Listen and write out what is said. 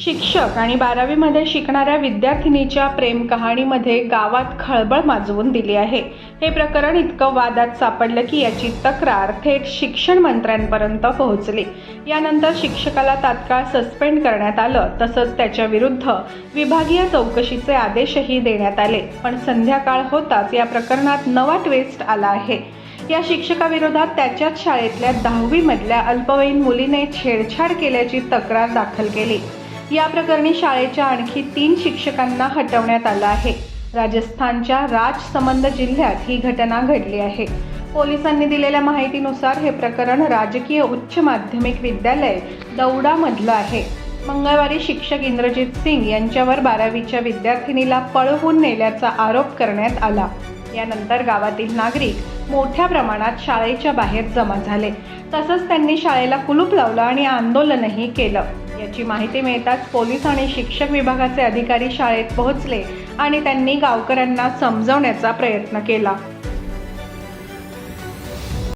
शिक्षक आणि बारावीमध्ये शिकणाऱ्या विद्यार्थिनीच्या प्रेम कहाणीमध्ये गावात खळबळ माजवून दिली आहे. हे प्रकरण इतकं वादात सापडलं की याची तक्रार थेट शिक्षण मंत्र्यांपर्यंत पोहोचली. यानंतर शिक्षकाला तात्काळ सस्पेंड करण्यात आलं. तसंच त्याच्या विरुद्ध विभागीय चौकशीचे आदेशही देण्यात आले. पण संध्याकाळ होताच या प्रकरणात नवा ट्विस्ट आला आहे. या शिक्षकाविरोधात त्याच्याच शाळेतल्या दहावीमधल्या अल्पवयीन मुलीने छेडछाड केल्याची तक्रार दाखल केली. या प्रकरणी शाळेच्या आणखी तीन शिक्षकांना हटवण्यात आलं आहे. राजस्थानच्या राजसमंद जिल्ह्यात ही घटना घडली आहे. पोलिसांनी दिलेल्या माहितीनुसार हे प्रकरण राजकीय उच्च माध्यमिक विद्यालय दौडामधलं आहे. मंगळवारी शिक्षक इंद्रजित सिंग यांच्यावर बारावीच्या विद्यार्थिनीला पळवून नेल्याचा आरोप करण्यात आला. यानंतर गावातील नागरिक मोठ्या प्रमाणात शाळेच्या बाहेर जमा झाले. तसंच त्यांनी शाळेला कुलूप लावलं आणि आंदोलनही केलं. याची माहिती मिळताच पोलीस आणि शिक्षक विभागाचे अधिकारी शाळेत पोहोचले आणि त्यांनी गावकऱ्यांना समजवण्याचा प्रयत्न केला.